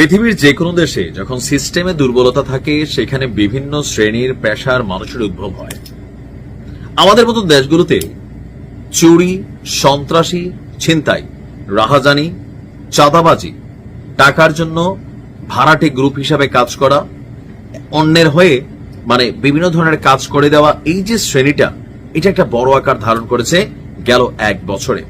পৃথিবীর যে কোনো দেশে যখন সিস্টেমে দুর্বলতা থাকে, সেখানে বিভিন্ন শ্রেণির পেশার মানুষের উদ্ভব হয়। আমাদের মতো দেশগুলোতে চুরি, সন্ত্রাসী, ছিনতাই, রাহাজানি, চাঁদাবাজি, টাকার জন্য ভাড়াটে গ্রুপ হিসাবে কাজ করা, অন্যের হয়ে মানে বিভিন্ন ধরনের কাজ করে দেওয়া, এই যে শ্রেণীটা, এটা একটা বড় আকার ধারণ করেছে গেল এক বছরে।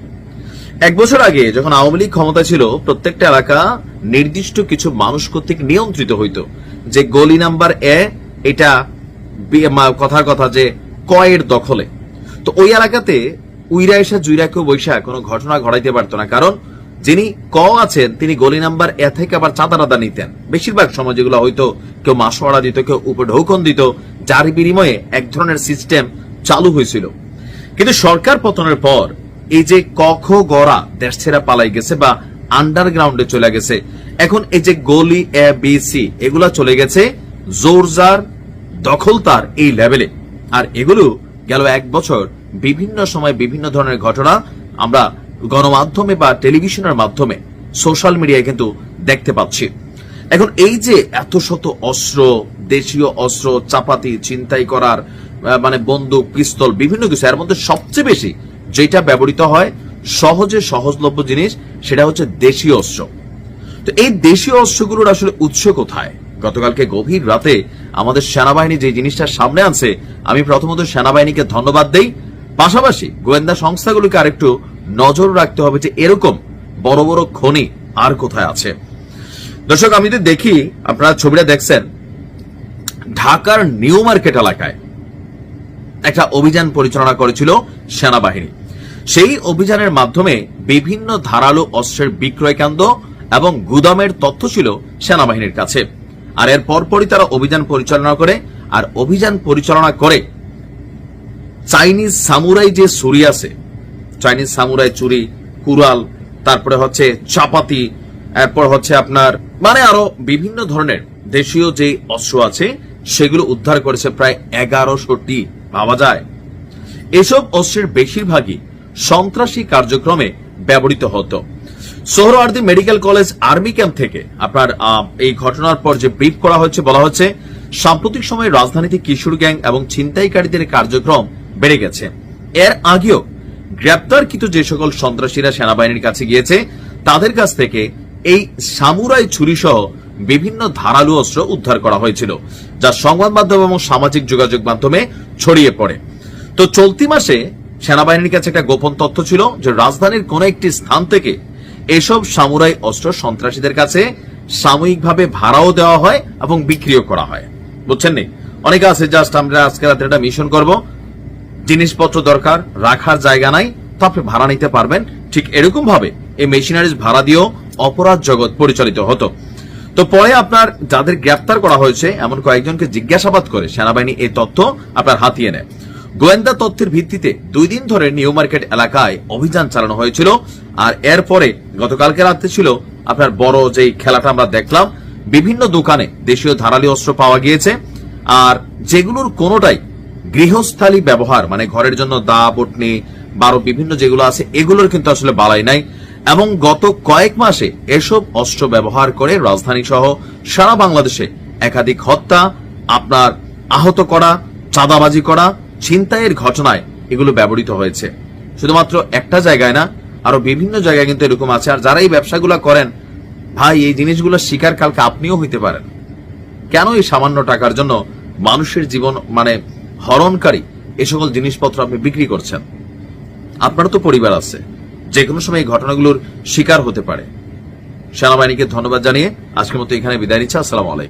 এক বছর আগে যখন আওয়ামী লীগ ক্ষমতা ছিল, প্রত্যেকটা এলাকা নির্দিষ্ট কিছু মানুষ কর্তৃক নিয়ন্ত্রিত হইতো। যে গলি নাম্বার এ, এটা কথার কথা যে কয়ের দখলে। তো ওই এলাকাতে উইরা এসা জুইরা কেউ বৈশা কোনো ঘটনা ঘটাইতে পারতো না। কারণ যিনি ক আছেন, তিনি গলি নাম্বার এ থেকে আবার চাঁদা টাদা নিতেন। বেশিরভাগ সময় যেগুলো হয়তো কেউ মাসোয়ারা দিত, কেউ উপঢৌকন দিত, যার বিনিময়ে এক ধরনের সিস্টেম চালু হয়েছিল। কিন্তু সরকার পতনের পর এই যে কখ গড়া দেশ ছেড়া পালাই গেছে বা আন্ডারগ্রাউন্ডে চলে গেছে। এখন এই যে গলি এ বি সি এগুলা চলে গেছে, জোরজার, দখলতার এই লেভেলে। আর এগুলো গেল এক বছর বিভিন্ন সময় বিভিন্ন ধরনের ঘটনা আমরা গণমাধ্যমে বা টেলিভিশনের মাধ্যমে সোশ্যাল মিডিয়ায় কিন্তু দেখতে পাচ্ছি। এখন এই যে এত শত অস্ত্র, দেশীয় অস্ত্র, চাপাতি চিন্তাই করার মানে বন্দুক, পিস্তল, বিভিন্ন কিছু, এর মধ্যে সবচেয়ে বেশি যেটা ব্যবহৃত হয় সহজে সহজলভ্য জিনিস, সেটা হচ্ছে দেশীয় অস্ত্র। তো এই দেশীয় অস্ত্রগুলোর আসলে উৎস কোথায়? গতকালকে গভীর রাতে আমাদের সেনাবাহিনী যে জিনিসটা সামনে আনছে, আমি প্রথমত সেনাবাহিনীকে ধন্যবাদ দেই। পাশাপাশি গোয়েন্দা সংস্থাগুলোকে আরেকটু নজর রাখতে হবে যে এরকম বড় বড় খনি আর কোথায় আছে। দর্শক, আমি দেখি, আপনারা ছবিটা দেখছেন, ঢাকার নিউ মার্কেট এলাকায় একটা অভিযান পরিচালনা করেছিল সেনাবাহিনী। সেই অভিযানের মাধ্যমে বিভিন্ন ধারালো অস্ত্রের বিক্রয় কেন্দ্র এবং গুদামের তথ্য ছিল সেনাবাহিনীর কাছে। আর এর পরপরই তারা অভিযান পরিচালনা করে আর অভিযান পরিচালনা করে চাইনিজ সামুরাই যে ছুরি আছে, চাইনিজ সামুরাই চুরি কুরাল তারপরে হচ্ছে চাপাতি, এরপর হচ্ছে আপনার মানে আরও বিভিন্ন ধরনের দেশীয় যে অস্ত্র আছে, সেগুলো উদ্ধার করেছে প্রায় এগারোশোটি পাওয়া যায়। এসব অস্ত্রের বেশিরভাগই সন্ত্রাসী কার্যক্রমে ব্যবহৃত হতো। Suhrawardy medical college army camp থেকে আপনার এই ঘটনার পর যে ব্রিফ করা হচ্ছে, বলা হচ্ছে, সাম্প্রতিক সময়ে রাজধানীতে কিশোর গ্যাং এবং ছিনতাইকারীদের কার্যক্রম বেড়ে গেছে। এর আগেও গ্রেপ্তারকৃত যে সকল সন্ত্রাসীরা সেনাবাহিনীর কাছে গিয়েছে, তাদের কাছ থেকে এই সামুরাই ছুরি সহ বিভিন্ন ধারালো অস্ত্র উদ্ধার করা হয়েছিল, যা সংবাদ মাধ্যম এবং সামাজিক যোগাযোগ মাধ্যমে ছড়িয়ে পড়ে। তো চলতি মাসে সেনাবাহিনীর কাছে একটা গোপন তথ্য ছিল যে রাজধানীর কোন একটি স্থান থেকে এসব সামুরাই অস্ত্র সন্ত্রাসীদের কাছে সাময়িকভাবে ভাড়াও দেওয়া হয় এবং বিক্রিও করা হয়। বুঝছেন নি? অনেকে আছে, জাস্ট আমরা আজকে রাতে একটা মিশন করব। জিনিসপত্র দরকার, রাখার জায়গা নাই, তো আপনি ভাড়া নিতে পারবেন। ঠিক এরকম ভাবে এই মেশিনারিজ ভাড়া দিয়েও অপরাধ জগৎ পরিচালিত হতো। তো পরে আপনার যাদের গ্রেপ্তার করা হয়েছে, এমন কয়েকজনকে জিজ্ঞাসাবাদ করে সেনাবাহিনী এই তথ্য আপনার হাতিয়ে নেয়। গোয়েন্দা তথ্যের ভিত্তিতে দুই দিন ধরে নিউ মার্কেট এলাকায় অভিযান চালানো হয়েছিল। আর এরপরে গতকালকে রাতে ছিল আপনার বড় যেই খেলাটা আমরা দেখলাম, বিভিন্ন দোকানে দেশীয় ধারালি অস্ত্র পাওয়া গিয়েছে। আর যেগুলোর কোনোটাই গৃহস্থালী ব্যবহার মানে ঘরের জন্য দা, বটনি, বারো, বিভিন্ন যেগুলো আছে, এগুলোর কিন্তু আসলে বালাই নাই। এবং গত কয়েক মাসে এসব অস্ত্র ব্যবহার করে রাজধানী সহ সারা বাংলাদেশে একাধিক হত্যা, আপনার আহত করা, চাঁদাবাজি করা ছিনতাইয়ের ঘটনায় এগুলো ব্যবহৃত হয়েছে। শুধুমাত্র একটা জায়গায় না, আরও বিভিন্ন জায়গায় কিন্তু এরকম আছে। আর যারা এই ব্যবসাগুলো করেন, ভাই, এই জিনিসগুলো শিকার কালকে আপনিও হইতে পারেন। কেন এই সামান্য টাকার জন্য মানুষের জীবন মানে হরণকারী এ সকল জিনিসপত্র আপনি বিক্রি করছেন? আপনারও তো পরিবার আছে। যে কোনো সময় এই ঘটনাগুলোর শিকার হতে পারে। সেনাবাহিনীকে ধন্যবাদ জানিয়ে আজকের মতো এখানে বিদায় নিচ্ছে। আসসালাম আলাইকুম।